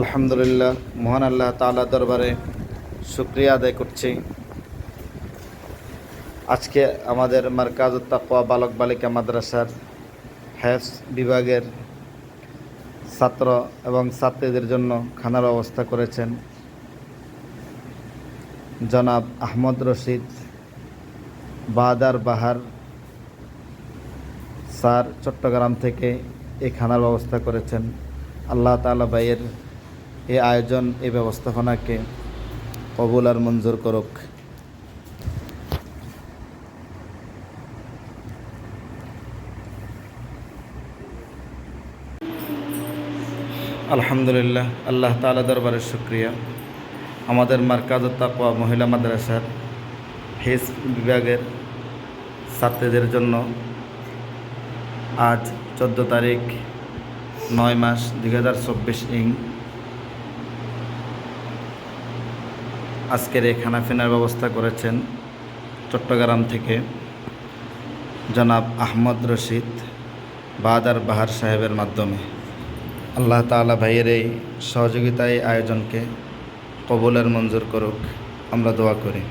আলহামদুলিল্লাহ, মহান আল্লাহ তাআলা দরবারে শুক্রিয়া আদায় করছি। আজকে আমাদের মার্কাজ তাকওয়া বালক বালিকা মাদ্রাসার হ্যাফস বিভাগের ছাত্র এবং ছাত্রীদের জন্য খানার ব্যবস্থা করেছেন জনাব আহমদ রশিদ বাহাদার বাহার স্যার চট্টগ্রাম থেকে এই খানার ব্যবস্থা করেছেন। আল্লাহ তাআলা ভাইয়ের এই আয়োজন এই ব্যবস্থাপনাকে কবুল আর মঞ্জুর করুক। আলহামদুলিল্লাহ, আল্লাহ তাআলা দরবারের শুক্রিয়া। আমাদের মার্কাজ তাকওয়া মহিলা মাদ্রাসার হেস বিভাগের ছাত্রীদের জন্য আজ চোদ্দ তারিখ, নয় মাস দুই হাজার চব্বিশ ইং আজকের এই খানাফিনার ব্যবস্থা করেছেন চট্টগ্রাম থেকে জনাব আহমদ রশিদ বাহাদার বাহার সাহেবের মাধ্যমে। আল্লাহ তালা ভাইয়ের এই সহযোগিতায় আয়োজনকে কবুলের মঞ্জুর করুক। আমরা দোয়া করি।